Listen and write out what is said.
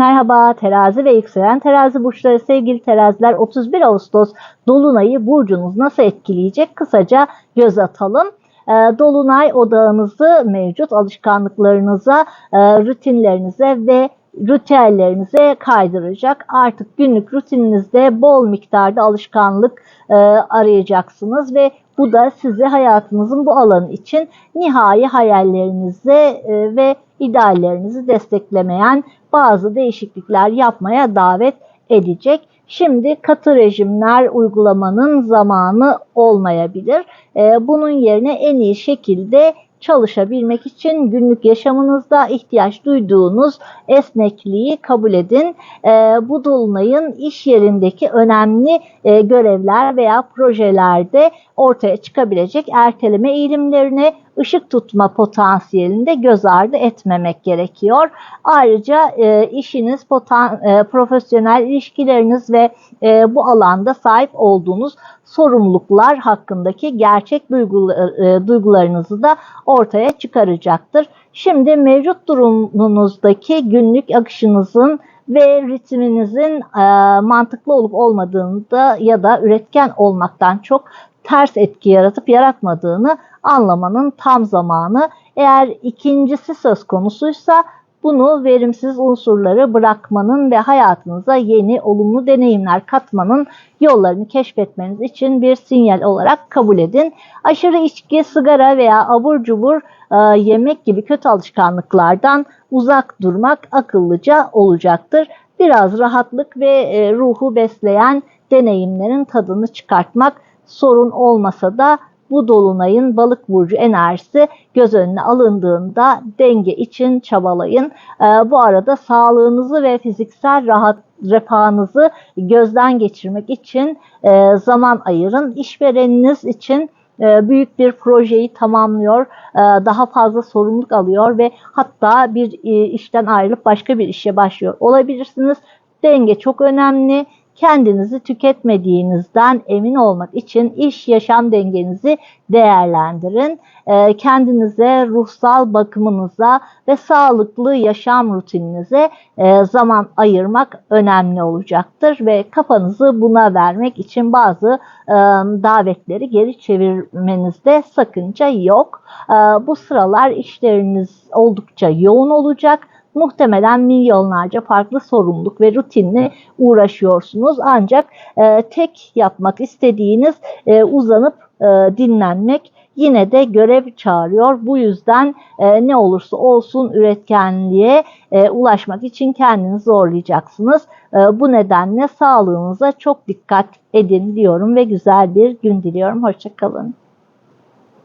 Merhaba terazi ve yükselen terazi burçları sevgili teraziler 31 Ağustos Dolunay'ı burcunuz nasıl etkileyecek kısaca göz atalım. Ee, Dolunay odağınızı mevcut alışkanlıklarınıza, e, rutinlerinize ve ritüellerinize kaydıracak. Artık günlük rutininizde bol miktarda alışkanlık e, arayacaksınız ve bu da sizi hayatınızın bu alanı için nihai hayallerinize e, ve ideallerinizi desteklemeyen bazı değişiklikler yapmaya davet edecek. Şimdi katı rejimler uygulamanın zamanı olmayabilir. Ee, bunun yerine en iyi şekilde çalışabilmek için günlük yaşamınızda ihtiyaç duyduğunuz esnekliği kabul edin. Ee, bu dolunayın iş yerindeki önemli e, görevler veya projelerde ortaya çıkabilecek erteleme eğilimlerine ışık tutma potansiyelinde göz ardı etmemek gerekiyor. Ayrıca e, işiniz, potan, e, profesyonel ilişkileriniz ve e, bu alanda sahip olduğunuz sorumluluklar hakkındaki gerçek e, duygularınızı da ortaya çıkaracaktır. Şimdi mevcut durumunuzdaki günlük akışınızın ve ritminizin e, mantıklı olup olmadığında ya da üretken olmaktan çok ters etki yaratıp yaratmadığını anlamanın tam zamanı. Eğer ikincisi söz konusuysa bunu verimsiz unsurları bırakmanın ve hayatınıza yeni olumlu deneyimler katmanın yollarını keşfetmeniz için bir sinyal olarak kabul edin. Aşırı içki, sigara veya abur cubur e, yemek gibi kötü alışkanlıklardan uzak durmak akıllıca olacaktır. Biraz rahatlık ve e, ruhu besleyen deneyimlerin tadını çıkartmak sorun olmasa da bu dolunayın balık burcu enerjisi göz önüne alındığında denge için çabalayın. Ee, bu arada sağlığınızı ve fiziksel rahat refahınızı gözden geçirmek için e, zaman ayırın. İşvereniniz için e, büyük bir projeyi tamamlıyor, e, daha fazla sorumluluk alıyor ve hatta bir işten ayrılıp başka bir işe başlıyor olabilirsiniz. Denge çok önemli kendinizi tüketmediğinizden emin olmak için iş yaşam dengenizi değerlendirin. Ee, kendinize, ruhsal bakımınıza ve sağlıklı yaşam rutininize e, zaman ayırmak önemli olacaktır ve kafanızı buna vermek için bazı e, davetleri geri çevirmenizde sakınca yok. E, bu sıralar işleriniz oldukça yoğun olacak muhtemelen milyonlarca farklı sorumluluk ve rutinle uğraşıyorsunuz. Ancak e, tek yapmak istediğiniz e, uzanıp e, dinlenmek yine de görev çağırıyor. Bu yüzden e, ne olursa olsun üretkenliğe e, ulaşmak için kendinizi zorlayacaksınız. E, bu nedenle sağlığınıza çok dikkat edin diyorum ve güzel bir gün diliyorum. Hoşçakalın.